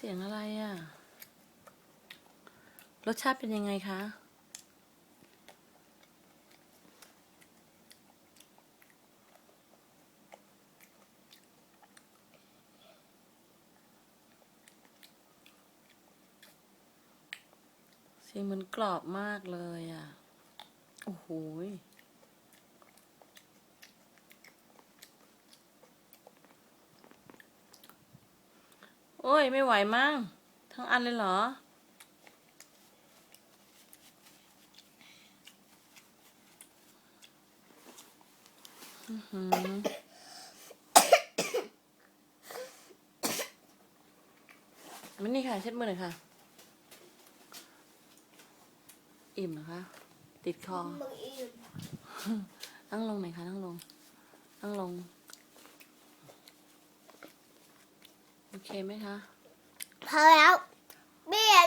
เสียงอะไรอะ่ะ รสชาติเป็นยังไงคะ เสียงเหมือนกรอบมากเลยอะ โอ้โห อ้ย ไม่ไหวมั้ง ทั้งอันเลยเหรอ อื้อหือมันนี่ค่ะ เช็ดมือหน่อยค่ะ อิ่มเหรอคะ ติดคอมึงอิ่มนั่งลงหน่อยค่ะ นั่งลง นั่งลง โอเคไหมคะ พอแล้วเบี้ย